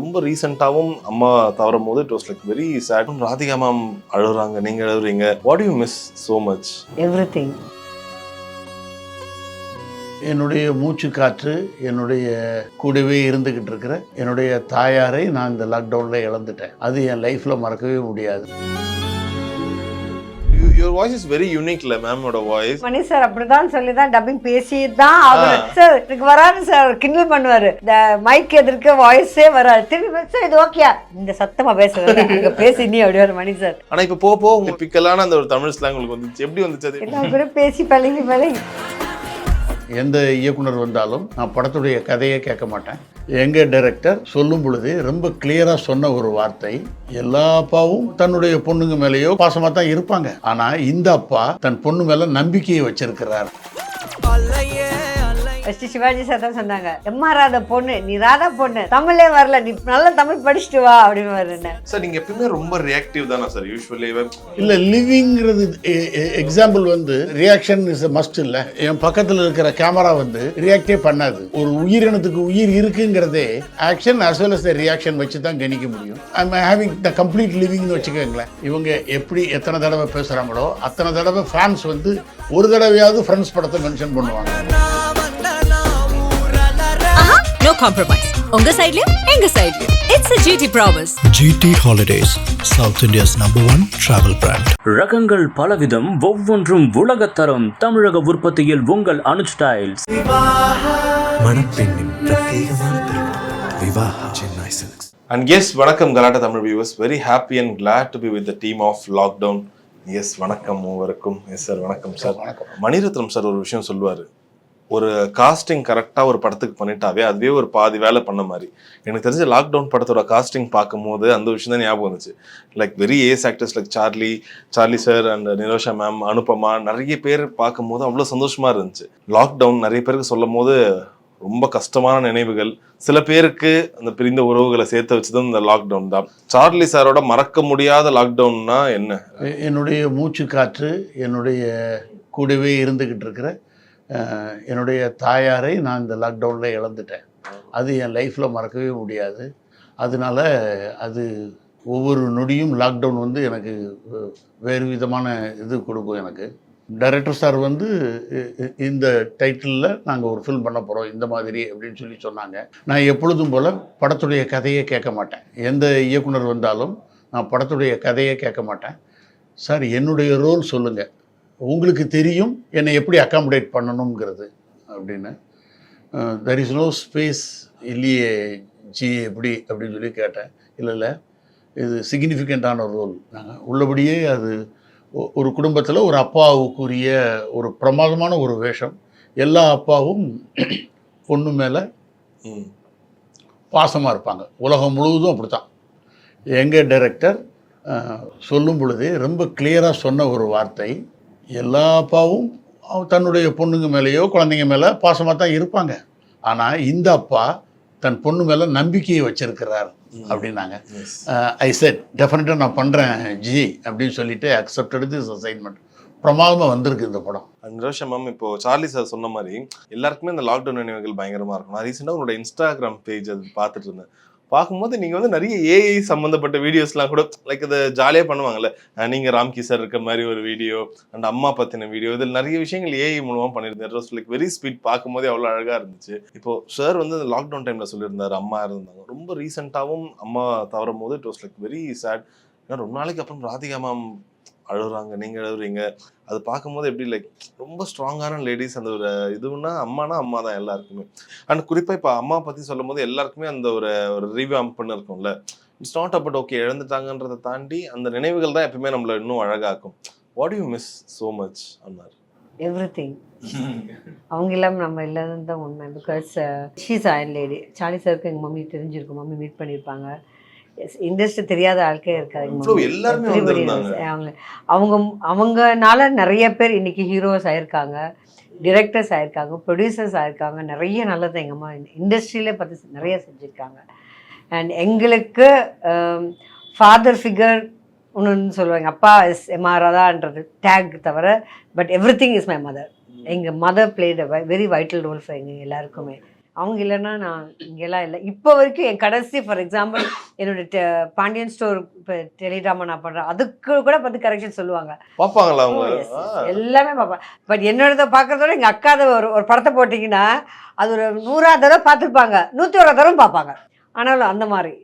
ரொம்ப ரீசெண்டாகவும் அம்மா தவறும் போது it was like very sad Radhika ma'am அழுகுறாங்க. நீங்க அழுகுறீங்க. What you miss so much everything என்னுடைய மூச்சு காற்று என்னுடைய கூடவே இருந்துக்கிட்டு இருக்கிற என்னுடைய தாயாரை நான் இந்த லாக்டவுனில் இழந்துட்டேன். அது என் லைஃப்பில் மறக்கவே முடியாது. யுவர் வாய்ஸ் இஸ் வெரி யூனிக்ல மேமோட வாய்ஸ் மணி சார் அப்படிதான் சொல்லி தான் டப்பிங் பேசி தான் அவர் சார் எனக்கு வராது சார் கிண்டல் பண்ணுவாரு. இந்த மைக் எதிர்க்க வாய்ஸே வராது. திரும்பி சார் இது ஓகேயா இந்த சத்தமா பேசுறது அங்க பேசி நீ அப்படியே மணி சார். ஆனா இப்ப போக போக உங்க பிக்கலான அந்த ஒரு தமிழ் ஸ்லாங் உங்களுக்கு வந்துச்சு. எப்படி வந்துச்சு கூட பேசி பழகி பழகி. எந்த இயக்குனர் வந்தாலும் நான் படத்துடைய கதையை கேட்க மாட்டேன். எங்கள் டைரக்டர் சொல்லும் பொழுது ரொம்ப கிளியராக சொன்ன ஒரு வார்த்தை எல்லா அப்பாவும் தன்னுடைய பொண்ணுங்க மேலேயோ பாசமாக தான் இருப்பாங்க. ஆனால் இந்த அப்பா தன் பொண்ணு மேலே நம்பிக்கையை வச்சிருக்கிறார். ஃபர்ஸ்ட் சிவாஜி சார் தான் சொன்னாங்க எம்மா ராதா பொண்ணு நீ ராதா பொண்ணு. தமிழே வரல நீ நல்லா தமிழ் படிச்சுட்டு வா அப்படின்னு வருன்னு சார் நீங்க எப்பயுமே ரொம்ப ரியாக்டிவ் தானா சார் யூஸ்வலி இல்லை லிவிங்கிறது எக்ஸாம்பிள் வந்து ரியாக்ஷன் இஸ் மஸ்ட் இல்லை. என் பக்கத்தில் இருக்கிற கேமரா வந்து ரியாக்டே பண்ணாது. ஒரு உயிரினத்துக்கு உயிர் இருக்குங்கிறதே action well as the reaction வச்சு தான் கணிக்க முடியும். ஐம் ஹேவிங் த கம்ப்ளீட் லிவிங்னு வச்சுக்கோங்களேன். இவங்க எப்படி எத்தனை தடவை பேசுகிறாங்களோ அத்தனை தடவை ஃபேன்ஸ் வந்து ஒரு தடவையாவது ஃப்ரெண்ட்ஸ் படத்தை மென்ஷன் பண்ணுவாங்க. காம்ப்ரமைஸ் உங்க சைடுலயும் எங்க சைடுலயும் it's a GT promise GT Holidays, South India's number one travel brand. ரகங்கள் பலவிதம் ஒவ்வொன்றும் உலகத்தரம். தமிழக உற்பத்தியில் உங்கள் அனுஜ் ஸ்டைல்ஸ் மணப்பெண்ணின் பிரத்யேகமான திருமணம். Vivaha Chennai silks and yes வணக்கம் Galatta Tamil viewers very happy and glad to be with the team of lockdown yes வணக்கம் மூவருக்கும். எஸ் சார் வணக்கம் சார் மணிரத்னம் சார் ஒரு விஷயம் சொல்லுவார். ஒரு காஸ்டிங் கரெக்டாக ஒரு படத்துக்கு பண்ணிட்டாவே அதுவே ஒரு பாதி வேலை பண்ண மாதிரி. எனக்கு தெரிஞ்ச லாக்டவுன் படத்தோட காஸ்டிங் பார்க்கும்போது அந்த விஷயம் தான் ஞாபகம் வந்துச்சு. Like very ace actors like Charlie Charlie sir and Nirosha ma'am Anupama நிறைய பேர் பார்க்கும்போது அவ்வளோ சந்தோஷமாக இருந்துச்சு. லாக்டவுன் நிறைய பேருக்கு சொல்லும் போது ரொம்ப கஷ்டமான நினைவுகள். சில பேருக்கு அந்த பிரிந்த உறவுகளை சேர்த்து வச்சதும் இந்த லாக்டவுன் தான். சார்லி சாரோட மறக்க முடியாத லாக்டவுன்னா என்ன? என்னுடைய மூச்சு காற்று என்னுடைய கூடவே இருந்துக்கிட்டு இருக்கிற என்னுடைய தாயாரை நான் இந்த லாக்டவுனில் இழந்துட்டேன். அது என் லைஃப்பில் மறக்கவே முடியாது. அதனால அது ஒவ்வொரு நொடியும் லாக்டவுன் வந்து எனக்கு வேறு விதமான இது கொடுக்கும் எனக்கு. டைரக்டர் சார் வந்து இந்த டைட்டிலில் நாங்கள் ஒரு ஃபில்ம் பண்ண போகிறோம் இந்த மாதிரி அப்படின்னு சொல்லி சொன்னாங்க. நான் எப்பொழுதும் போல் படத்துடைய கதையை கேட்க மாட்டேன். எந்த இயக்குனர் வந்தாலும் நான் படத்துடைய கதையை கேட்க மாட்டேன். சார் என்னுடைய ரோல் சொல்லுங்கள் உங்களுக்கு தெரியும் என்னை எப்படி அக்காமடேட் பண்ணணுங்கிறது அப்படின்னு. தெர் இஸ் நோ ஸ்பேஸ் இல்லையே ஜி எப்படி அப்படின்னு சொல்லி கேட்டேன். இல்லை இல்லை. இது சிக்னிஃபிகண்ட்டான ரோல் நாங்கள் உள்ளபடியே அது ஒரு குடும்பத்தில் ஒரு அப்பாவுக்குரிய ஒரு பிரமாதமான ஒரு வேஷம். எல்லா அப்பாவும் பொண்ணு மேலே பாசமாக இருப்பாங்க. உலகம் முழுவதும் அப்படித்தான். எங்கள் டைரக்டர் சொல்லும் பொழுது ரொம்ப கிளியராக சொன்ன ஒரு வார்த்தை. எல்லா அப்பாவும் தன்னுடைய பொண்ணுங்க மேலேயோ குழந்தைங்க மேலே பாசமாக தான் இருப்பாங்க. ஆனால் இந்த அப்பா தன் பொண்ணு மேலே நம்பிக்கையை வச்சிருக்கிறார் அப்படின்னாங்க. ஐ செட் டெஃபினட்டாக நான் பண்ணுறேன் ஜி அப்படின்னு சொல்லிட்டு அக்செப்டட் திஸ் அசைன்மெண்ட் பிரமாதமாக வந்திருக்கு இந்த படம். நிரோஷா மேம் இப்போ சார்லி சார் சொன்ன மாதிரி எல்லாருக்குமே இந்த லாக்டவுன் நினைவுகள் பயங்கரமா இருக்கும். நான் ரீசெண்டாக உங்களோட இன்ஸ்டாகிராம் பேஜ் அது பார்த்துட்டு இருந்தேன். பார்க்கும்போது நீங்க வந்து நிறைய ஏஐ சம்மந்தப்பட்ட வீடியோஸ்லாம் கூட லைக் இதை ஜாலியாக பண்ணுவாங்கல்ல. நீங்கள் நீங்க ராம்கி சார் இருக்க மாதிரி ஒரு வீடியோ அண்ட் அம்மா பத்தின வீடியோ இதில் நிறைய விஷயங்கள் ஏஐ மூலமா பண்ணியிருந்தேன் லைக் வெரி ஸ்பீட் பார்க்கும்போதே அவ்வளோ அழகா இருந்துச்சு. இப்போ சார் வந்து லாக்டவுன் டைம்ல சொல்லியிருந்தார் அம்மா இருந்தாங்க. ரொம்ப ரீசெண்டாகவும் அம்மா தவறும் போது it was like very sad ஏன்னா ரொம்ப நாளைக்கு அப்புறம் ராதிகா மேம் அழுகுறாங்க நீங்க அழுகுறீங்க. அது பார்க்கும்போது எப்படி லைக் ரொம்ப ஸ்ட்ராங்கான லேடிஸ் அந்த ஒரு இதுன்னா அம்மானா அம்மா தான் எல்லாருக்குமே. அண்ட் குறிப்பாக இப்போ அம்மா பற்றி சொல்லும் போது எல்லாருக்குமே அந்த ஒரு ஒரு ரீவாம்ப்னு இருக்கும்ல. இட்ஸ் நாட் அபவுட் ஓகே இழந்துட்டாங்கன்றதை தாண்டி அந்த நினைவுகள் தான் எப்பவுமே நம்மள இன்னும் அழகாக்கும். What you miss so much அன்னார்? எவ்ரிதிங் அவங்க இல்லாமல் நம்ம இல்லாதது தான் உண்மை. Because she's iron lady Charlie சாருக்கு எங்கள் மம்மி தெரிஞ்சிருக்கும். மம்மி மீட் பண்ணியிருப்பாங்க. இண்டஸ்ட்ரி தெரியாத ஆட்களே இருக்காது. Was- அவங்க அவங்க அவங்கனால நிறைய பேர் இன்னைக்கு ஹீரோஸ் ஆயிருக்காங்க டிரெக்டர்ஸ் ஆயிருக்காங்க ப்ரொடியூசர்ஸ் ஆயிருக்காங்க நிறைய நல்லது எங்கள் அம்மா இண்டஸ்ட்ரியிலே பார்த்து நிறைய செஞ்சுருக்காங்க. அண்ட் எங்களுக்கு ஃபாதர் ஃபிகர் ஒன்று சொல்லுவாங்க. அப்பா இஸ் எம்ஆர்ஆதான்றது டேக் தவிர but everything is my. Mother எங்கள் mother played very vital role for எங்கள் எல்லாருக்குமே. அவங்க இல்லைன்னா நான் இங்கெல்லாம் இல்லை. இப்போ வரைக்கும் என் கடைசி ஃபார் எக்ஸாம்பிள் என்னோட பாண்டியன் ஸ்டோர் இப்போ டெலிட்ராமா நான் பண்ணுறேன் அதுக்கு கூட பார்த்து கரெக்ஷன் சொல்லுவாங்க. பாப்பாங்களா Oh, அவங்க. எல்லாமே பார்ப்பேன் பட் என்னோடத பார்க்கறதோட எங்கள் அக்காத ஒரு ஒரு படத்தை போட்டிங்கன்னா அது ஒரு நூறா தடவை பார்த்துருப்பாங்க. நூற்றி ஒரு தடவை பார்ப்பாங்க. ஆனாலும் அந்த மாதிரி.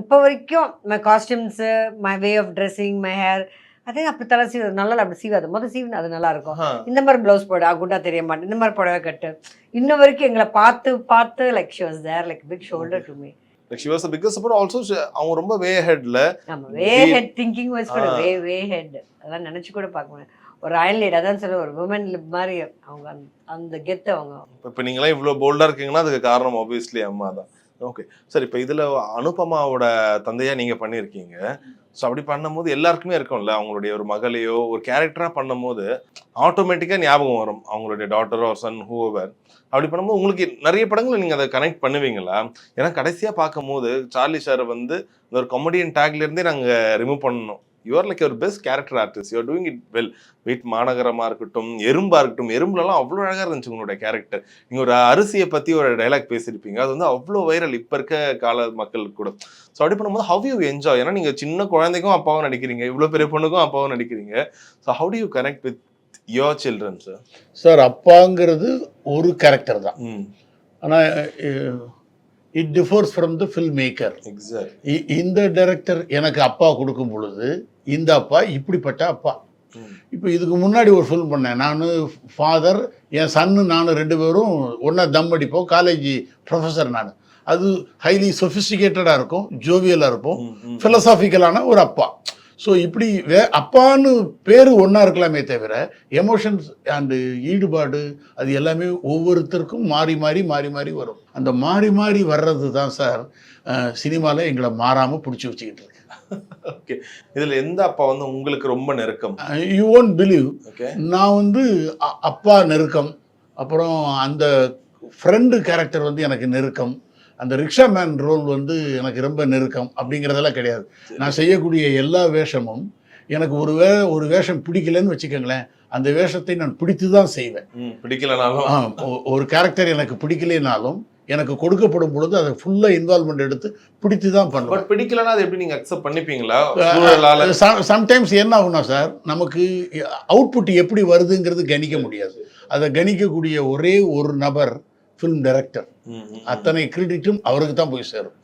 இப்போ வரைக்கும் my costumes my way of dressing my hair அதே அப்படி தலை சீவு நல்லா அப்படி சீவாது. முதல் சீவு அது நல்லா இருக்கும். இந்த மாதிரி ப்ளவுஸ் போடு குண்டா தெரிய மாட்டேன். இந்த மாதிரி புடவை கட்டு. இன்ன வரைக்கும் எங்களை பார்த்து பார்த்து like she was there like big shoulder to me Like she was a biggest support. Also she- அவங்க ரொம்ப வே ஹெட்ல நம்ம வே ஹெட் திங்கிங் வைஸ் கூட. வே வே ஹெட் அதெல்லாம் நினச்சி கூட பார்க்க ஒரு அயன் லேட் அதான் சொல்ல ஒரு உமன் லிப் மாதிரி அவங்க அந்த- கெத்து அவங்க. இப்போ நீங்களாம் இவ்வளோ போல்டா இருக்கீங்கன்னா அதுக்கு காரணம் ஆப்வியஸ்லி அம்மா தான் ஓகே சார் இப்போ இதில் அனுபமாவோட தந்தையாக நீங்கள் பண்ணியிருக்கீங்க ஸோ அப்படி பண்ணும்போது எல்லாருக்குமே இருக்கும்ல. அவங்களுடைய ஒரு மகளையோ ஒரு கேரக்டராக பண்ணும்போது ஆட்டோமேட்டிக்காக ஞாபகம் வரும். அவங்களுடைய டாட்டரோ சன் ஹூவர் அப்படி பண்ணும்போது உங்களுக்கு நிறைய படங்களை நீங்கள் அதை கனெக்ட் பண்ணுவீங்களா? ஏன்னா கடைசியாக பார்க்கும்போது சார்லி சார் வந்து இந்த ஒரு காமெடியன் டேக்லேருந்தே நாங்கள் ரிமூவ் பண்ணணும். யூஆர் லைக் ஒரு best character artist you are doing it well wait மாநகரமா இருக்கட்டும் எறும்பா இருக்கட்டும் எறும்புலலாம் அவ்வளோ அழகா இருந்துச்சு உங்களுடைய கேரக்டர் நீங்க ஒரு அரிசியை பத்தி ஒரு டைலாக் பேசியிருப்பீங்க. அது வந்து அவ்வளோ வைரல் இப்ப இருக்க கால மக்களுக்கு கூட. ஸோ அப்படி பண்ணும்போது ஹவ் யூ என்ஜாய் ஏன்னா நீங்க சின்ன குழந்தைக்கும் அப்பாவும் நடிக்கிறீங்க. இவ்வளோ பெரிய பொண்ணுக்கும் அப்பாவும் நடிக்கிறீங்க. So how do you connect with your children sir sir அப்பாங்கிறது ஒரு கேரக்டர் தான். ஆனால் it differs from the film maker இந்த டைரக்டர் எனக்கு அப்பா கொடுக்கும் பொழுது இந்த அப்பா இப்படிப்பட்ட அப்பா. இப்போ இதுக்கு முன்னாடி ஒரு ஃபில்ம் பண்ணேன். நான் ஃபாதர் என் சன்னு நானும் ரெண்டு பேரும் ஒன்றா தம் அடிப்போம். காலேஜ் ப்ரொஃபஸர் நான். அது ஹைலி சொஃபிஸ்டிகேட்டடாக இருக்கும் ஜோவியலாக இருப்போம் ஃபிலசாபிக்கலான ஒரு அப்பா. ஸோ இப்படி வே அப்பான்னு பேர் ஒன்றா இருக்கலாமே தவிர எமோஷன்ஸ் அண்டு ஈடுபாடு அது எல்லாமே ஒவ்வொருத்தருக்கும் மாறி மாறி மாறி மாறி வரும். அந்த மாறி மாறி வர்றது தான் சார் சினிமாவில் எங்களை மாறாமல் பிடிச்சி வச்சுக்கிட்டு இருக்கு. ஓகே. இதுல எந்த அப்பா வந்து உங்களுக்கு ரொம்ப நெருக்கம்? யூ ஒன்ட் பிலீவ் நான் வந்து அப்பா நெருக்கம். அப்புறம் அந்த ஃப்ரெண்டு கேரக்டர் வந்து எனக்கு நெருக்கம். அந்த ரிக்ஷா மேன் ரோல் வந்து எனக்கு ரொம்ப நெருக்கம் அப்படிங்கிறதெல்லாம் கிடையாது. நான் செய்யக்கூடிய எல்லா வேஷமும் எனக்கு ஒரு வே ஒரு வேஷம் பிடிக்கலன்னு வச்சுக்கோங்களேன். அந்த வேஷத்தை நான் பிடித்து தான் செய்வேன் பிடிக்கலனாலும். ஒரு கேரக்டர் எனக்கு பிடிக்கலைனாலும் எனக்கு கொடுக்கப்படும் பொழுது அதை ஃபுல்லாக இன்வால்மெண்ட் எடுத்து பிடித்து தான் பண்ணுவேன். பட் பிடிக்கலனா அது எப்படி நீங்க அக்செப்ட் பண்ணிப்பீங்களா? சம்டைம்ஸ் என்ன ஆகும்னா சார் நமக்கு அவுட்புட் எப்படி வருதுங்கிறது கணிக்க முடியாது. அதை கணிக்கக்கூடிய ஒரே ஒரு நபர் ஃபிலிம் டைரக்டர் அத்தனை கிரெடிட்டும் அவருக்கு தான் போய் சேரும்.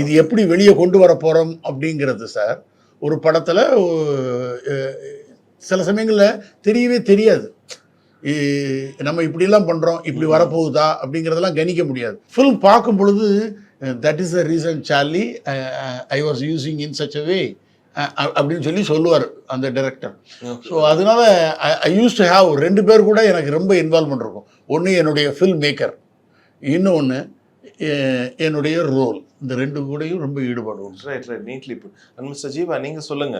இது எப்படி வெளியே கொண்டு வர போகிறோம் அப்படிங்கிறது சார் ஒரு படத்தில் சில சமயங்களில் தெரியவே தெரியாது. நம்ம இப்படிலாம் பண்ணுறோம் இப்படி வரப்போகுதா அப்படிங்கிறதெல்லாம் கணிக்க முடியாது. ஃபில்ம் பார்க்கும் பொழுது that is a reason Charlie I was using in such a way அப்படின்னு சொல்லி சொல்லுவார் அந்த டைரக்டர். ஸோ அதனால ஐ யூஸ் டு ஹாவ் ரெண்டு பேர் கூட எனக்கு ரொம்ப இன்வால்மெண்ட் இருக்கும். ஒன்று என்னுடைய ஃபில்ம் மேக்கர் இன்னொன்று என்னுடைய ரோல் இந்த ரெண்டு கூடயும் ரொம்ப ஈடுபாடு உண்டு. Right right neatly and mister Jeeva நீங்க சொல்லுங்க.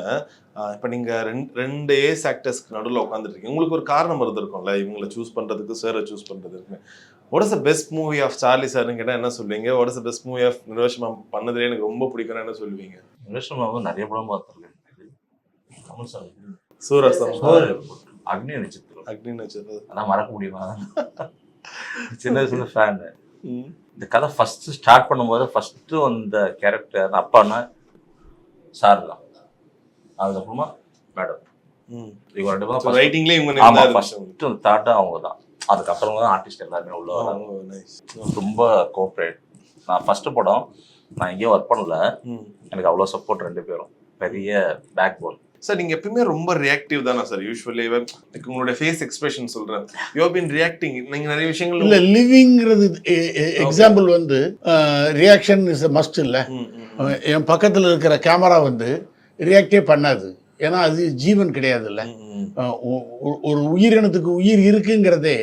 ஆஹ் இப்ப நீங்க ரெண்டு ரெண்டு ஏஸ் ஆக்டர்ஸ்க்கு நடுவில் உட்காந்துட்டு இருக்கீங்க உங்களுக்கு ஒரு காரணம் இருந்திருக்கும்ல? இவங்களை சூஸ் பண்றதுக்கு சாரை சூஸ் பண்றதுக்கு what is the best movie of Charlie சார்னு கேட்டா என்ன சொல்லுவீங்க? What is the best movie of Nirosh ma'am பண்ணதுல எனக்கு ரொம்ப பிடிக்கும்னு என்ன சொல்லுவீங்க? விஷ்ணுமாவும் நிறைய படம் பார்த்துருக்கேன். சூரசம் அக்னி நட்சத்திரம். அக்னி நட்சத்திரம். அதான் மறக்க முடியுமா? சின்ன வயசுல ஃபேன். இந்த கதை ஃபர்ஸ்ட் ஸ்டார்ட் பண்ணும்போது ஃபர்ஸ்ட் வந்த கேரக்டர் அப்பான்னா சார் தான் அதுக்கப்புறமா மேடம். இவங்க ரெண்டு பேரும் ரைட்டிங்லயே இவங்க ஆமா இருந்தாரு. ஃபர்ஸ்ட் தாட்டா அவங்க தான். அதுக்கப்புறம் தான் ஆர்டிஸ்ட் எல்லாருமே உள்ள. ரொம்ப கோஆப்ரேட் நான் ஃபர்ஸ்ட் படம் நான் எங்கேயும் ஒர்க் பண்ணல. எனக்கு அவ்வளோ சப்போர்ட் ரெண்டு பேரும். பெரிய பேக் போன் சார் நீங்க எப்பயுமே ரொம்ப ரியாக்டிவ் தானே சார்? யூஸ்வலி லைக் உங்களுடைய ஃபேஸ் எக்ஸ்பிரஷன் சொல்றேன். யூ பின் ரியாக்டிங் நீங்க நிறைய விஷயங்கள் இல்லை லிவிங்கிறது எக்ஸாம்பிள் வந்து ரியாக்ஷன் இஸ் மஸ்ட் இல்லை. என் பக்கத்தில் இருக்கிற கேமரா வந்து ரியாக்டே பண்ணாது. ஏன்னா அது ஜீவன் கிடையாதுல்ல ஒரு உயிரினத்துக்கு உயிர் இருக்குங்கிறதே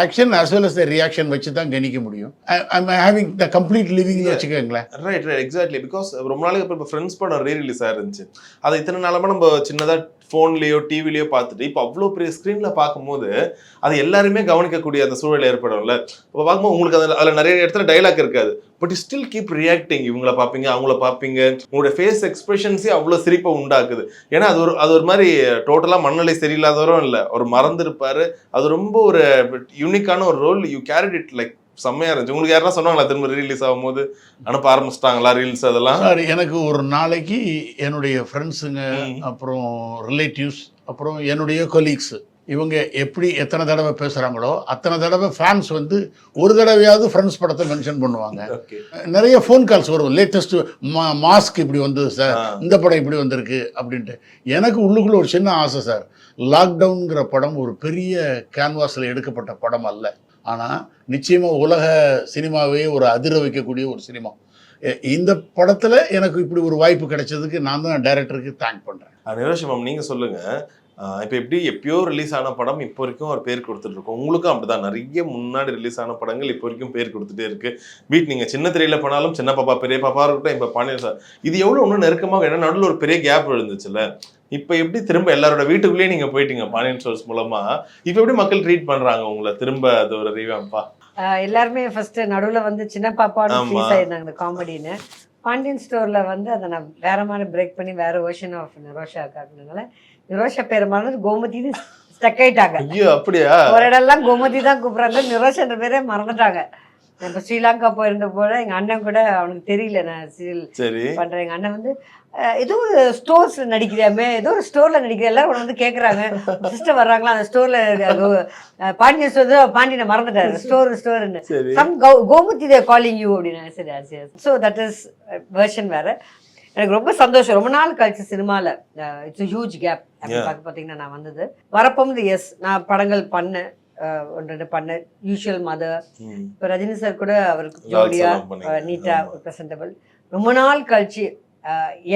action as well as the reaction வச்சு தான் கணிக்க முடியும். ஐம் ஹேவிங் த கம்ப்ளீட் லிவிங்னு வச்சுக்கோங்களேன். ரைட் ரைட் எக்ஸாக்ட்லி பிகாஸ் ரொம்ப நாளைக்கு அப்புறம் இப்போ ஃப்ரெண்ட்ஸ் படம் ரீ ரிலீஸ் ஆயிருந்துச்சு. அதை இத்தனை நாளமா நம்ம சின்னதா ஃபோன்லேயோ டிவிலையோ பார்த்துட்டு இப்போ அவ்வளோ பெரிய ஸ்க்ரீனில் பார்க்கும்போது அது எல்லாருமே கவனிக்கக்கூடிய அந்த சூழல் ஏற்படும்ல. இப்போ பார்க்கும்போது உங்களுக்கு அதில் அதில் நிறைய இடத்துல டைலாக் இருக்காது. பட் ஸ்டில் கீப் ரியாக்டிங் இவங்கள பார்ப்பீங்க அவங்கள பார்ப்பீங்க. உங்களோட ஃபேஸ் எக்ஸ்பிரஷன்ஸே அவ்வளோ சிரிப்பை உண்டாக்குது. ஏன்னா அது ஒரு அது ஒரு மாதிரி டோட்டலாக மண்ணிலை சரியில்லாதவரும் இல்லை. ஒரு மறந்துருப்பார். அது ரொம்ப ஒரு யூனிக்கான ஒரு role you carried it like செம்மையா இருந்துச்சு. உங்களுக்கு யாரெல்லாம் சொன்னாங்களா திரும்ப ரிலீஸ் ஆகும்போது? அனுப்ப ஆரம்பிச்சிட்டாங்களா ரீல்ஸ் அதெல்லாம்? சார் எனக்கு ஒரு நாளைக்கு என்னுடைய ஃப்ரெண்ட்ஸுங்க. அப்புறம் ரிலேட்டிவ்ஸ் அப்புறம் என்னுடைய கொலீக்ஸு இவங்க எப்படி எத்தனை தடவை பேசுகிறாங்களோ அத்தனை தடவை ஃபேன்ஸ் வந்து ஒரு தடவையாவது ஃப்ரெண்ட்ஸ் படத்தை மென்ஷன் பண்ணுவாங்க. நிறைய ஃபோன் கால்ஸ் வரும். லேட்டஸ்ட் மா மாஸ்க் இப்படி வந்தது சார். இந்த படம் இப்படி வந்திருக்கு அப்படின்ட்டு. எனக்கு உள்ளுக்குள்ள ஒரு சின்ன ஆசை சார் லாக்டவுன்கிற படம் ஒரு பெரிய கேன்வாஸில் எடுக்கப்பட்ட படம் அல்ல. ஆனால் நிச்சயமாக உலக சினிமாவே ஒரு அதிர வைக்கக்கூடிய ஒரு சினிமா. இந்த படத்தில் எனக்கு இப்படி ஒரு வாய்ப்பு கிடைச்சதுக்கு நான் தான் டைரக்டருக்கு தேங்க் பண்ணுறேன் நிரோஷமம் நீங்கள் சொல்லுங்கள் இப்போ எப்படி எப்பயோ ரிலீஸ் ஆன படம் இப்போ வரைக்கும் ஒரு பேர் கொடுத்துட்டு இருக்கோம். உங்களுக்கும் அப்படிதான். நிறைய முன்னாடி ரிலீஸ் ஆன படங்கள் இப்போ வரைக்கும் பேர் கொடுத்துட்டே இருக்கு. வீட் நீங்கள் சின்ன திரையில பண்ணாலும் சின்ன பாப்பா பெரிய பாப்பா இருக்கட்டும் இப்போ பாண்டியன் சார். இது எவ்வளோ இன்னும் நெருக்கமாக ஏன்னா நடுவில் ஒரு பெரிய கேப் விழுந்துச்சுல்ல. இப்ப எப்படி திரும்ப எல்லாரோட வீட்டுக்குள்ளேயே நீங்க போயிட்டீங்க? பாண்டியன் ஸ்டோர்ஸ் மூலமா. இப்ப எப்படி மக்கள் ட்ரீட் பண்றாங்க உங்களை? திரும்ப அது ஒரு ரீவாம்பா எல்லாருமே ஃபர்ஸ்ட் நடுவுல வந்து சின்ன ஆமா. ரிலீஸ் ஆயிருந்தாங்க இந்த காமெடின்னு பாண்டியன் ஸ்டோர்ல வந்து அதை நான் வேற மாதிரி பிரேக் பண்ணி வேற வெர்ஷன் ஆஃப் நிரோஷா காட்டினதுனால நிரோஷா பேர் மறந்து கோமதின்னு ஸ்டக் ஆயிட்டாங்க. ஐயோ அப்படியா? ஒரு இடம்லாம் கோமதி தான் கூப்பிடுறாங்க. நிரோஷன்ற பேரே மறந்துட்டாங்க. இப்போ ஸ்ரீலங்கா போயிருந்த போல எங்க அண்ணன் கூட அவனுக்கு தெரியல நான் சீரியல் சரி. பண்றேன். எங்க அண்ணன் வந்து ஏதோ ஒரு ஸ்டோர்ஸ்ல நடிக்கிறியாமே ஏதோ ஒரு ஸ்டோர்ல நடிக்கிற எல்லாரும் உன்னை வந்து கேக்குறாங்க. சிஸ்டர் வர்றாங்களா? அந்த ஸ்டோர்ல பாண்டியன் ஸ்டோர் பாண்டியனை மறந்துட்டாரு. ஸ்டோர் ஸ்டோர்னு சம் கோமுத்தி தே காலிங் யூ அப்படின்னு. சரி ஸோ தட் இஸ் வெர்ஷன் வேற. எனக்கு ரொம்ப சந்தோஷம். ரொம்ப நாள் கழிச்சு சினிமாவில் இட்ஸ் ஹியூஜ் கேப். பார்த்து பார்த்தீங்கன்னா நான் வந்தது. வரப்போது எஸ் நான் படங்கள் பண்ணேன். ஒன்று பண்ணேன் யூஷுவல் மதர். இப்போ ரஜினி சார் கூட அவருக்கு Laal ஜோடியா Salam பண்ணீங்க. நீட்டா ஆமா. ப்ரெசன்டபிள் ரொம்ப நாள் கழிச்சு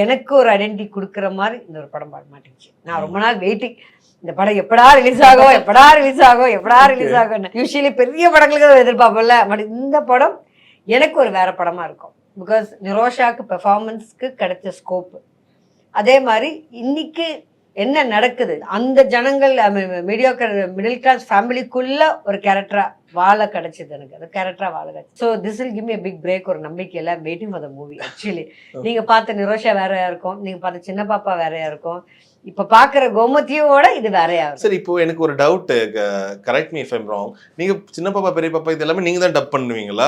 எனக்கு ஒரு ஐடென்டிட்டி கொடுக்குற மாதிரி இந்த ஒரு படம் பாட மாட்டேங்குச்சு. நான் ரொம்ப நாள் வெயிட்டிங் இந்த படம் எப்படா ரிலீஸ் ஆகும் எப்படா ரிலீஸ் ஆகும் எப்படா ரிலீஸ் ஆகும் யூஸ்வலி பெரிய படங்களுக்கு எதிர்பார்ப்போம்ல. பட் இந்த படம் எனக்கு ஒரு வேற படமா இருக்கும். பிகாஸ் நிரோஷாக்கு பெர்ஃபார்மன்ஸ்க்கு கிடைச்ச ஸ்கோப் அதே மாதிரி இன்னைக்கு என்ன நடக்குது? அந்த ஜனங்கள் மீடியோக்கர் மிடில் கிளாஸ் ஃபேமிலிக்குள்ள ஒரு கேரக்டரா வாழ கிடைச்சது எனக்கு. அந்த கேரக்டரா வாழ கிடைச்சது. So this will give me a big break ஒரு நம்பிக்கையில waiting for the movie actually நீங்க பார்த்த நிரோஷா வேறையா இருக்கும். நீங்க பார்த்த சின்ன பாப்பா வேறையா இருக்கும். இப்ப பாக்குற கோமதியோட இது வேறையா சரி இப்போ எனக்கு ஒரு doubt correct me if I'm wrong நீங்க சின்ன பாப்பா பெரிய பாப்பா இது எல்லாமே நீங்க தான் டப் பண்ணுவீங்களா?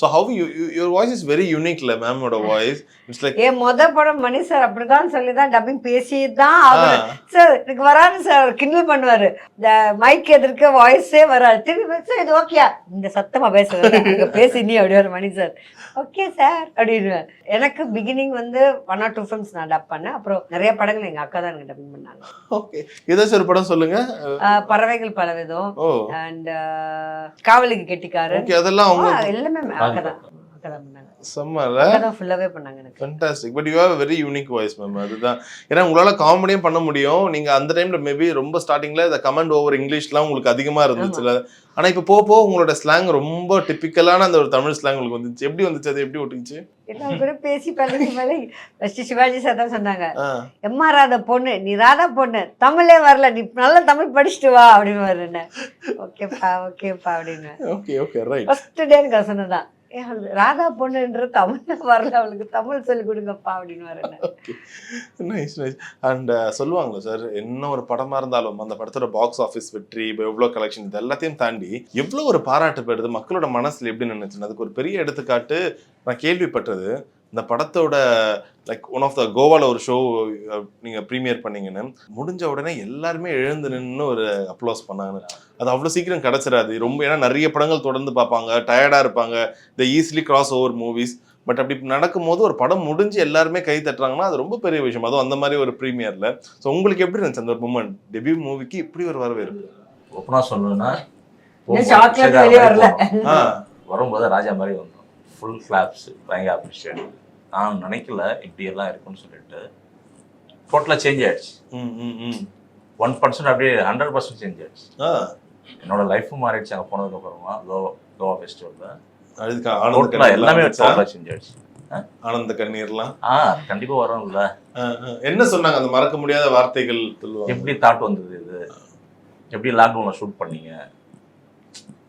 So how you your voice is very யூனிக்ல மேமோட வாய்ஸ் இட்ஸ் லைக் என் முத படம் மணி சார் அப்படிதான் சொல்லி தான் டப்பிங் பேசி தான் சார் எனக்கு வராது சார் கிண்டல் பண்ணுவாரு. இந்த மைக் எதிர்க்க வாய்ஸே வராது. திரும்பி சார் இது ஓகேயா இந்த சத்தமா இங்க பேசி நீ அப்படி ஒரு மணி சார் ஓகே சார் அப்படின்னு எனக்கு பிகினிங் வந்து ஒன் ஆர் டூ ஃபிலிம்ஸ் நான் டப் பண்ணேன். அப்புறம் நிறைய படங்கள் எங்க அக்கா தான் எனக்கு டப்பிங் பண்ணாங்க. ஓகே ஏதாச்சும் ஒரு படம் சொல்லுங்க. பறவைகள் பலவிதம் அண்ட் காவலுக்கு கெட்டிக்காரன் ஓகே அதெல்லாம் அவங்க எல்லாமே அக்கா தான். அக்கா தான் பண்ணாங்க செம்மல ஃபுல்லாவே பண்ணாங்க எனக்கு. Fantastic but you have very unique voice ma'am அதுதான். ஏன்னா உங்களால காமெடியும் பண்ண முடியும். நீங்க அந்த டைம்ல மேபி ரொம்ப ஸ்டார்டிங்ல இந்த கமெண்ட் ஓவர் இங்கிலீஷ்லாம் உங்களுக்கு அதிகமா இருந்துச்சுல ஆனா இப்போ போக போக உங்களோட ஸ்லாங் ரொம்ப டிப்பிக்கலான அந்த ஒரு தமிழ் ஸ்லாங் உங்களுக்கு வந்துச்சு. எப்படி வந்துச்சு? அது எப்படி ஒட்டிச்சு எல்லாம் கூட பேசி பழகி பழகி. ஃபர்ஸ்ட் சிவாஜி சார் தான் சொன்னாங்க. எம்மா ராதா பொண்ணு நீ ராதா பொண்ணு தமிழே வரல நீ நல்லா தமிழ் படிச்சுட்டு வா அப்படின்னு வரேன் ஓகேப்பா ஓகேப்பா அப்படின்னு. Okay okay right first day எனக்கு சொன்னதான் ராதா பொண்ணுன்ற தமிழ்ல வரல அவளுக்கு தமிழ் சொல்லி கொடுங்கப்பா அப்படின்னு நைஸ் நைஸ் அண்ட் சொல்லுவாங்களே சார் என்ன ஒரு படமா இருந்தாலும் அந்த படத்தோட பாக்ஸ் ஆஃபீஸ் வெற்றி இப்போ எவ்வளோ கலெக்ஷன் இது எல்லாத்தையும் தாண்டி எவ்வளோ ஒரு பாராட்டு பெறுது மக்களோட மனசுல எப்படி நினைச்சுன்னு அதுக்கு ஒரு பெரிய எடுத்துக்காட்டு நான் கேள்விப்பட்டது. இந்த படத்தோட லைக் ஒன் ஆஃப் த கோவால ஒரு ஷோ நீங்க ப்ரீமியர் பண்ணீங்கன்னு முடிஞ்ச உடனே எல்லாருமே எழுந்து நின்று ஒரு அப்ளோஸ் பண்ணாங்க அது அவ்வளோ சீக்கிரம் கிடைச்சிடாது. ரொம்ப ஏன்னா நிறைய படங்கள் தொடர்ந்து பார்ப்பாங்க டயர்டாக இருப்பாங்க. இந்த easily cross over movies but அப்படி நடக்கும்போது ஒரு படம் முடிஞ்சு எல்லாருமே கை தட்டுறாங்கன்னா அது ரொம்ப பெரிய விஷயம். அதுவும் அந்த மாதிரி ஒரு ப்ரீமியர்ல ஸோ உங்களுக்கு எப்படி இருந்துச்சு அந்த ஒரு மூமெண்ட் டெபியூ மூவிக்கு இப்படி ஒரு வரவேற்பு? ஓப்பனாக சொல்லணும்னா வரும்போது ராஜா மாதிரி வந்தோம். ஃபுல் கிளாப்ஸ் பயங்கர அப்ரிஷியேட் நான் நினைக்கல இப்படி எல்லாம் இருக்கும்னு சொல்லிட்டு. டோட்டலாக சேஞ்ச் ஆயிடுச்சு. ஒன் பர்சன்ட் அப்படியே ஹண்ட்ரட் பர்சன்ட் சேஞ்ச் ஆயிடுச்சு. என்னோட லைஃபும் மாறிடுச்சு. அங்கே போனதுக்கு அப்புறமா கோவா கோவா ஃபெஸ்டிவலில் எல்லாமே டோட்டலாக சேஞ்ச் ஆயிடுச்சு. ஆனந்த கண்ணீர்லாம்? ஆ கண்டிப்பாக வரும்ல. என்ன சொன்னாங்க? அந்த மறக்க முடியாத வார்த்தைகள் எப்படி தாட் வந்தது இது? எப்படி லாக்டவுனில் ஷூட் பண்ணீங்க?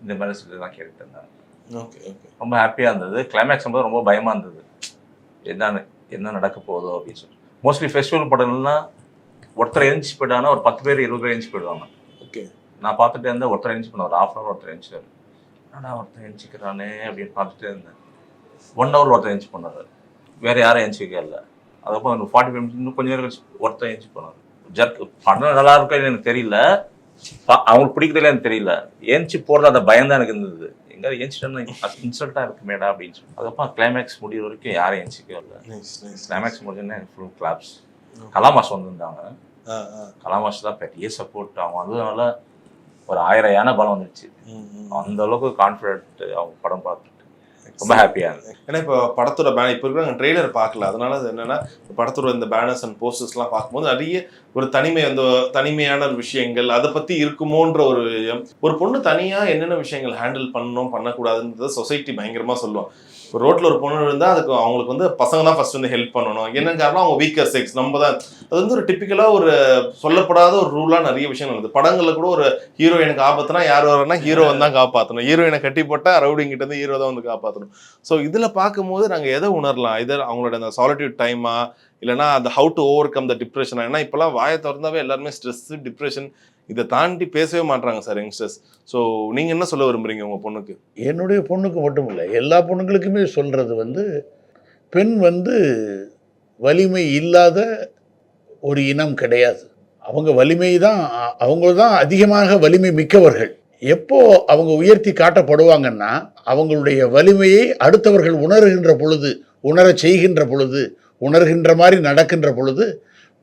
இந்த மாதிரி சொல்லி தான் கேட்டுட்டு ஓகே ரொம்ப ஹாப்பியாக இருந்தது. கிளைமேக்ஸ் ரொம்ப பயமாக இருந்தது. என்ன என்ன நடக்க போதோ அப்படின்னு சொல்லி மோஸ்ட்லி ஃபெஸ்டிவல் படங்கள்லாம் ஒருத்தர் எழுந்துச்சு போயிட்டாங்கன்னா ஒரு பத்து பேர் இருபது பேர் எழுந்துச்சு போயிடுவாங்க. ஓகே நான் பார்த்துட்டு இருந்தேன் ஒருத்தர் எழுந்துச்சு பண்ண ஒரு ஹாஃப் அன் அவர் ஒருத்தர் எழுந்துச்சு என்னடா ஒருத்தன் எஞ்சிக்கிறானே அப்படின்னு பார்த்துட்டே இருந்தேன். ஒன் ஹவர் ஒருத்தன் எஞ்சி பண்ணாரு வேற யாரும் எஞ்சிக்க இல்லை. அதுக்கப்புறம் ஃபார்ட்டி ஃபைவ் மினிட்ஸ் இன்னும் கொஞ்சம் நேரம் கழிச்சு ஒருத்தன் எஞ்சி பண்ணாரு ஜர்க் படம் நல்லா இருக்கான்னு எனக்கு தெரியல. அவங்களுக்கு பிடிக்கிறதுல எனக்கு தெரியல. ஏஞ்சி போடுற அந்த பயம் தான் எனக்கு இருந்தது. எங்க ஏஞ்சிட்டேன்னு இன்சல்ட்டா இருக்குமேடா அப்படின்னு சொல்லி. அதுக்கப்புறம் கிளைமேக்ஸ் முடிகிற வரைக்கும் யாரும் எஞ்சிக்கவே இல்லை. கிளைமேக்ஸ் முடிஞ்சோடனே ஃபுல் கிளாப்ஸ் கலாமாஸ் வந்திருந்தாங்க. கலாமாஸ் தான் பெரிய சப்போர்ட் அவங்க வந்ததுனால ஒரு ஆயிரம் யானை பலம் ம். அந்த அளவுக்கு கான்ஃபிடென்ட் அவங்க படம் பார்த்துட்டு ரொம்ப ஹாப்பியா இருந்தது. ஏன்னா இப்போ படத்தோட பேனர் இப்போ இருக்கிற ட்ரெய்லர் பார்க்கல. அதனால அது என்னன்னா படத்தோட இந்த பேனர்ஸ் அண்ட் போஸ்டர்ஸ்லாம் பார்க்கும்போது நிறைய ஒரு தனிமை அந்த தனிமையான ஒரு விஷயங்கள் அதை பத்தி இருக்குமோன்ற ஒரு ஒரு பொண்ணு தனியா என்னென்ன விஷயங்கள் ஹேண்டில் பண்ணணும் பண்ணக்கூடாதுன்றத சொசைட்டி பயங்கரமா சொல்லுவோம் இப்போ ரோட்டில் ஒரு பொண்ணு இருந்தால் அதுக்கு அவங்களுக்கு வந்து பசங்க தான் ஃபர்ஸ்ட் வந்து ஹெல்ப் பண்ணணும். என்ன காரணம்? அவங்க வீக்கர் செக்ஸ் நம்ம தான். அது வந்து ஒரு டிப்பிக்கலாக ஒரு சொல்லப்படாத ஒரு ரூலாக நிறைய விஷயம் நடக்குது படங்களில் கூட ஒரு ஹீரோயினுக்கு ஆபத்துனா யார் வரனா ஹீரோ தான் காப்பாற்றணும் ஹீரோயினை கட்டி போட்டால் ரவுடிங் கிட்ட இருந்து ஹீரோ தான் வந்து காப்பாற்றணும் ஸோ இதில் பார்க்கும்போது நாங்கள் எதை உணரலாம்? இதர் அவங்களோட அந்த சாலிட்யூட் டைமா இல்லைனா அந்த how to overcome the depression ஏன்னா இப்போலாம் வாயை திறந்தாவே எல்லாருமே ஸ்ட்ரெஸ்ஸு டிப்ரெஷன் இதை தாண்டி பேசவே மாட்றாங்க சார் யங்ஸ்டர்ஸ் ஸோ நீங்கள் என்ன சொல்ல விரும்புறீங்க உங்கள் பொண்ணுக்கு? என்னுடைய பொண்ணுக்கு மட்டும் இல்லை எல்லா பொண்ணுங்களுக்குமே சொல்கிறது வந்து பெண் வந்து வலிமை இல்லாத ஒரு இனம் கிடையாது. அவங்க வலிமை தான் அவங்க தான் அதிகமாக வலிமை மிக்கவர்கள். எப்போ அவங்க உயர்த்தி காட்டப்படுவாங்கன்னா அவங்களுடைய வலிமையை அடுத்தவர்கள் உணர்கின்ற பொழுது உணரச் செய்கின்ற பொழுது உணர்கின்ற மாதிரி நடக்கின்ற பொழுது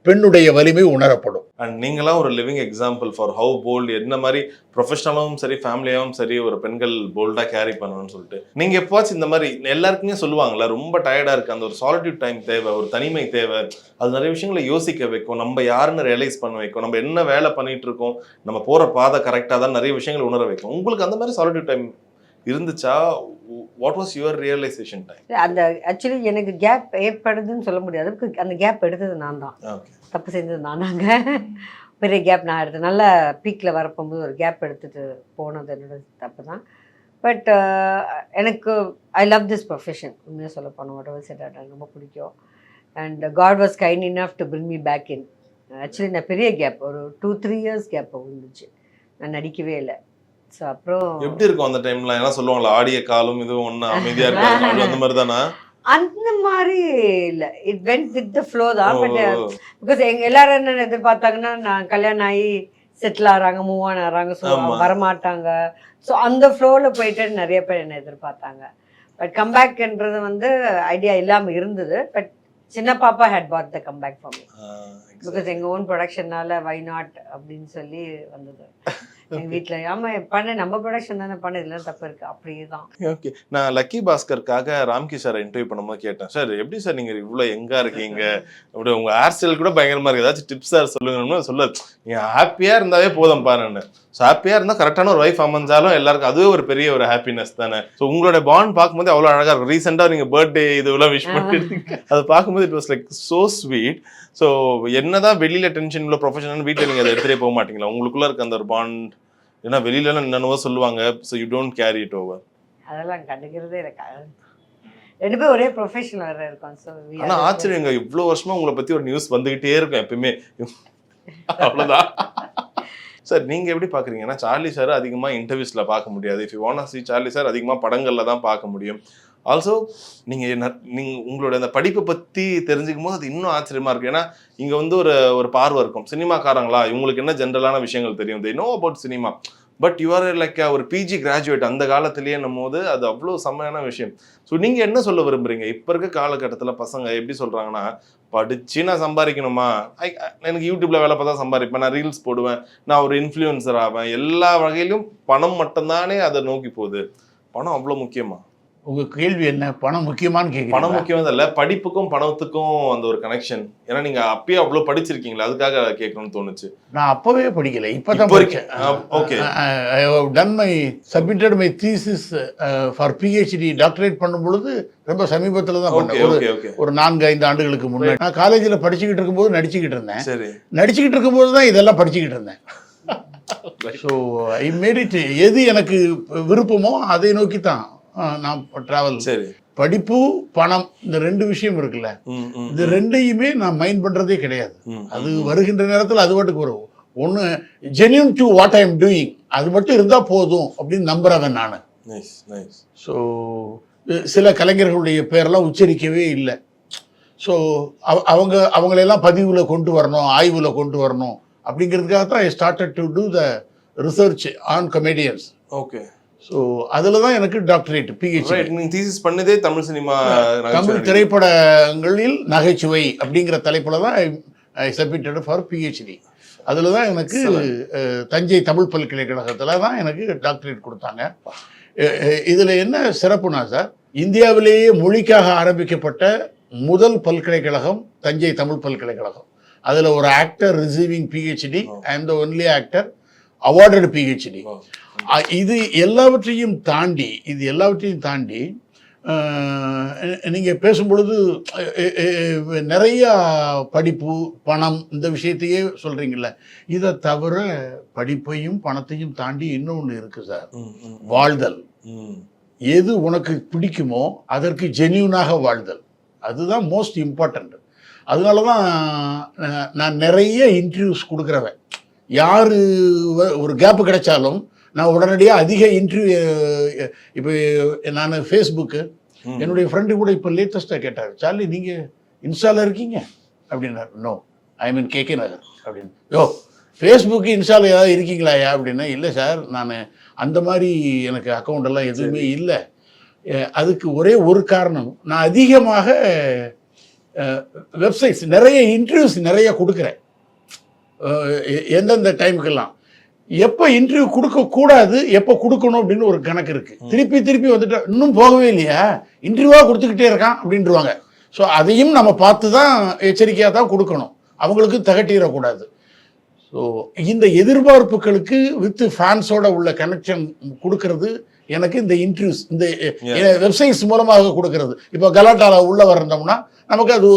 பெண்ணுடைய வலிமை உணரப்படும். அண்ட் நீங்களாம் ஒரு living example for how bold என்ன மாதிரி ப்ரொஃபஷனலாகவும் சரி ஃபேமிலியாகவும் சரி ஒரு பெண்கள் போல்டாக கேரி பண்ணணும்னு சொல்லிட்டு. நீங்கள் எப்போச்சு இந்த மாதிரி எல்லாருக்குமே சொல்லுவாங்களா ரொம்ப டயர்டாக இருக்குது அந்த ஒரு சாலிட்யூட் டைம் தேவை ஒரு தனிமை தேவை அது நிறைய விஷயங்களை யோசிக்க வைக்கும். நம்ம யாருன்னு ரியலைஸ் பண்ண வைக்கும். நம்ம என்ன வேலை பண்ணிட்டு இருக்கோம் நம்ம போகிற பாதை கரெக்டாக தான் நிறைய விஷயங்கள் உணர வைக்கும். உங்களுக்கு அந்த மாதிரி சாலிட்யூட் டைம் இருந்துச்சா? What was your realisation time அந்த ஆக்சுவலி எனக்கு கேப் ஏற்படுதுன்னு சொல்ல முடியாது. அதுக்கு அந்த கேப் எடுத்தது நான் தான். தப்பு செஞ்சது நானாங்க பெரிய கேப் நான் எடுத்தேன். நல்ல பீக்கில் வரப்போகும்போது ஒரு கேப் எடுத்துட்டு போனது என்னோட தப்பு தான். பட் எனக்கு ஐ லவ் திஸ் ப்ரொஃபஷன் உண்மையாக சொல்ல போனோம் வாட் செட் எனக்கு ரொம்ப பிடிக்கும். And God was kind enough to bring me back in actually நான் பெரிய கேப் ஒரு டூ த்ரீ இயர்ஸ் கேப் இருந்துச்சு நான் நடிக்கவே இல்லை. அப்புறம் எப்படி இருக்கும் அந்த டைம்ல எல்லாம் சொல்லுவாங்களா ஆடிய காலும் இதுவும் ஒண்ணு அமைதியா இருக்காது அந்த மாதிரி தானா அந்த மாதிரி இல்லை. It went with the flow தான் பட் பிகாஸ் எங்க எல்லாரும் என்ன எதிர்பார்த்தாங்கன்னா நான் கல்யாணம் ஆகி செட்டில் ஆகிறாங்க மூவ் ஆன் ஆகிறாங்க ஸோ. வரமாட்டாங்க. ஸோ அந்த ஃப்ளோவில் போயிட்டு நிறைய பேர் என்ன எதிர்பார்த்தாங்க. பட் கம்பேக்ன்றது வந்து ஐடியா இல்லாமல் இருந்தது பட் சின்ன பாப்பா had put the comeback for me because எங்கள் ஓன் ப்ரொடக்ஷனால வை நாட் அப்படின்னு சொல்லி வந்தது. எங்கள் வீட்டில் ஆமாம் பண்ண நம்ம ப்ரொடக்ஷன் தானே பண்ண இதெல்லாம் தப்பு இருக்குது அப்படியே தான் ஓகே நான் லக்கி பாஸ்கருக்காக ராம்கி சார் இன்டர்வியூ பண்ணும்போது கேட்டேன். சார் எப்படி சார் நீங்க இவ்வளோ எங்கா இருக்கீங்க? அப்படி உங்க ஹேர் ஸ்டைல் கூட பயங்கரமா இருக்கு. ஏதாச்சும் டிப்ஸ் சார் சொல்லுங்கன்னு சொல்ல. நீங்க ஹாப்பியா இருந்தாவே போதும் பாருன்னு ஸோ ஹாப்பியா இருந்தா கரெக்டான ஒரு ஒய்ஃப் அமைஞ்சாலும் எல்லாருக்கும் அதுவே ஒரு பெரிய ஒரு ஹாப்பினஸ் தானே. ஸோ உங்களோட பாண்ட் பார்க்கும்போது அவ்வளோ அழகா இருக்கும். ரீசெண்டாக நீங்க பர்த்டே இதுவெல்லாம் விஷ் பண்ணிருக்கீங்க அதை பார்க்கும்போது it was like so sweet so என்னதான் வெளியில டென்ஷன் உள்ள ப்ரொஃபஷனல் வீட்டில் நீங்க அதை எடுத்துகிட்டே போக மாட்டீங்களா? உங்களுக்குள்ள இருக்க அந்த ஒரு பாண்ட் ஏன்னா வெளியிலலாம் என்னென்னவோ சொல்லுவாங்க. So you don't carry it over அதெல்லாம் கண்டுக்கிறதே எனக்கு ரெண்டு பேரும் ஒரே ப்ரொஃபஷன் வேறு இருக்கோம். ஸோ ஆனா ஆச்சரியங்க. இவ்வளவு வருஷமா உங்களை பத்தி ஒரு நியூஸ் வந்துகிட்டே இருக்கும் எப்பயுமே. அவ்வளவுதான். சார் நீங்க எப்படி பாக்குறீங்க? ஏன்னா சார்லி சார் அதிகமா இன்டர்வியூஸ்ல பார்க்க முடியாது. If you want see Charlie sir அதிகமா படங்கள்ல தான் பார்க்க முடியும். ஆல்சோ நீங்கள் என்ன- உங்களோட அந்த படிப்பை பற்றி தெரிஞ்சுக்கும் போது அது இன்னும் ஆச்சரியமாக இருக்குது ஏன்னா இங்கே வந்து ஒரு ஒரு பார்வை இருக்கும். சினிமாக்காரங்களா இவங்களுக்கு என்ன ஜென்ரலான விஷயங்கள் தெரியும்? They know about cinema but you are like ஒரு பிஜி கிராஜுவேட் அந்த காலத்திலேயே போது அது அவ்வளோ செம்மையான விஷயம். ஸோ நீங்கள் என்ன சொல்ல விரும்புகிறீங்க இப்போ இருக்க காலகட்டத்தில் பசங்க எப்படி சொல்கிறாங்கன்னா படித்து நான் சம்பாதிக்கணுமா? ஐ எனக்கு யூடியூப்பில் வேலை பார்த்தா சம்பாதிப்பேன். நான் ரீல்ஸ் போடுவேன். நான் ஒரு இன்ஃப்ளூயன்சர் ஆவேன். எல்லா வகையிலும் பணம் மட்டும்தானே அதை நோக்கி போகுது. பணம் அவ்வளோ முக்கியமாக உங்க கேள்வி என்ன? பணம் முக்கியமான்னு பணம் கேட்குறீங்க முக்கியம் இல்ல படிப்புக்கும் பணத்துக்கும் அந்த ஒரு கனெக்ஷன் ஏன்னா நீங்க அப்பயே அவ்வளோ படிச்சிருக்கீங்களா அதுக்காக கேட்கணும்னு தோணுச்சு. நான் அப்பவே படிக்கல இப்பதான். I have done my submitted my thesis for PhD doctorate பண்ணும் பொழுது ரொம்ப சமீபத்தில் தான் ஓகே பண்ணேன் ஒரு ஓகே ஓகே நான்கு ஐந்து ஆண்டுகளுக்கு முன்னாடி. நான் காலேஜில் படிச்சுக்கிட்டு இருக்கும்போது நடிச்சுக்கிட்டு இருந்தேன். சரி. நடிச்சுக்கிட்டு இருக்கும்போது தான் இதெல்லாம் படிச்சுக்கிட்டு இருந்தேன். ஸோ ஐ மேட் இட் எது எனக்கு விருப்பமோ அதை நோக்கி தான் நான் ட்ராவல் சரி. படிப்பு பணம் இந்த ரெண்டு விஷயம் இருக்குல்ல. இது ரெண்டையுமே நான் மைண்ட் பண்றதே கிடையாது. அது வருகின்ற நேரத்தில் அது பாட்டுக்கு வரும். ஒன்று genuine to what I am doing அது மட்டும் இருந்தால் போதும் அப்படின்னு நம்புறவன் நான். ஸோ சில கலைஞர்களுடைய பேரெல்லாம் உச்சரிக்கவே இல்லை. ஸோ அவங்க அவங்களெல்லாம் பதிவில் கொண்டு வரணும் ஆய்வில் கொண்டு வரணும் அப்படிங்கிறதுக்காக தான் I started to do the research on comedians okay so அதில் தான் எனக்கு டாக்டரேட் பிஹெச்டி ரைட் நீங்க தீசிஸ் பண்ணதே தமிழ் சினிமா தமிழ் திரைப்படங்களில் நகைச்சுவை அப்படிங்கிற தலைப்பில் தான் ஐ சப்மிட்டட் ஃபார் பிஹெச்டி அதில் தான் எனக்கு தஞ்சை தமிழ் பல்கலைக்கழகத்தில் தான் எனக்கு டாக்டரேட் கொடுத்தாங்க. இதில் என்ன சிறப்புனா சார் இந்தியாவிலேயே மொழிக்காக ஆரம்பிக்கப்பட்ட முதல் பல்கலைக்கழகம் தஞ்சை தமிழ் பல்கலைக்கழகம். அதில் ஒரு actor receiving PhD and the only actor awarded PhD இது எல்லாவற்றையும் தாண்டி இது எல்லாவற்றையும் தாண்டி நீங்கள் பேசும்பொழுது நிறைய படிப்பு பணம் இந்த விஷயத்தையே சொல்கிறீங்கள இதை தவிர படிப்பையும் பணத்தையும் தாண்டி இன்னொன்று இருக்குது சார். வாழ்தல். எது உனக்கு பிடிக்குமோ அதற்கு ஜென்யூனாக வாழ்தல். அதுதான் மோஸ்ட் இம்பார்ட்டண்ட் அதனால தான் நான் நான் நிறைய இன்டர்வியூஸ் கொடுக்குறவன். யார் ஒரு கேப்பு கிடைச்சாலும் நான் உடனடியாக அதிக இன்டர்வியூ இப்போ நான் ஃபேஸ்புக்கு என்னுடைய ஃப்ரெண்டு கூட இப்போ லேட்டஸ்ட்டாக கேட்டார் சார்லி நீங்கள் இன்ஸ்டால இருக்கீங்க? அப்படின்னாரு. நோ ஐ மீன் கேகே நகர் அப்படின்னு. யோ ஃபேஸ்புக்கு இன்ஸ்டால ஏதாவது இருக்கீங்களாயா அப்படின்னா. இல்லை சார் நான் அந்த மாதிரி எனக்கு அக்கௌண்ட் எல்லாம் எதுவுமே இல்லை. அதுக்கு ஒரே ஒரு காரணம் நான் அதிகமாக வெப்சைட்ஸ் நிறைய இன்டர்வியூஸ் நிறைய கொடுக்குறேன். எந்தெந்த டைமுக்கெல்லாம் எப்போ இன்டர்வியூ கொடுக்கக்கூடாது எப்போ கொடுக்கணும் அப்படின்னு ஒரு கணக்கு இருக்குது திருப்பி திருப்பி வந்துட்டு இன்னும் போகவே இல்லையா. இன்டர்வியூவாக கொடுத்துக்கிட்டே இருக்கான் அப்படின்றவாங்க ஸோ அதையும் நம்ம பார்த்து தான் எச்சரிக்கையாக தான் கொடுக்கணும். அவங்களுக்கு தகட்டிடக்கூடாது. ஸோ இந்த எதிர்பார்ப்புகளுக்கு வித் ஃபேன்ஸோட உள்ள கனெக்ஷன் கொடுக்கறது எனக்கு இந்த இன்டர்வியூஸ் இந்த வெப்சைட்ஸ் மூலமாக கொடுக்கறது. இப்போ கலாட்டால உள்ள வரந்தோம்னா நமக்கு அது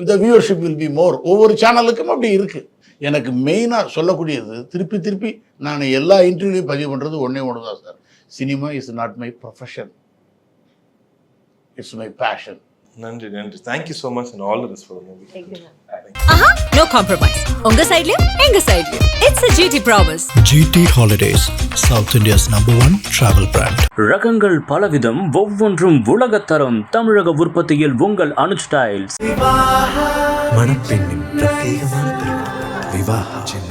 இந்த வியூவர்ஷிப் வில் பி மோர் ஒவ்வொரு சேனலுக்கும் அப்படி இருக்கு. எனக்கு மெயினாக சொல்லக்கூடியது திருப்பி திருப்பி நான் எல்லா இன்டர்வியூலையும் பதிவு பண்ணுறது ஒன்றே ஒன்று தான் sir cinema is not my profession it's my passion நன்றி. நன்றி thank you so much and all this for movie Aha no compromise உங்க சைடுலயும் எங்க சைடுலயும் it's a GT promise GT Holidays, South India's number one travel brand. ரகங்கள் பலவிதம் ஒவ்வொன்றும் உலகத்தரம். தமிழக உற்பத்தியில் உங்கள் அனுஜ் டைல்ஸ் மணப்பெண்ணின் பிரத்யேகமான திருமணம் விவாஹா சென்னை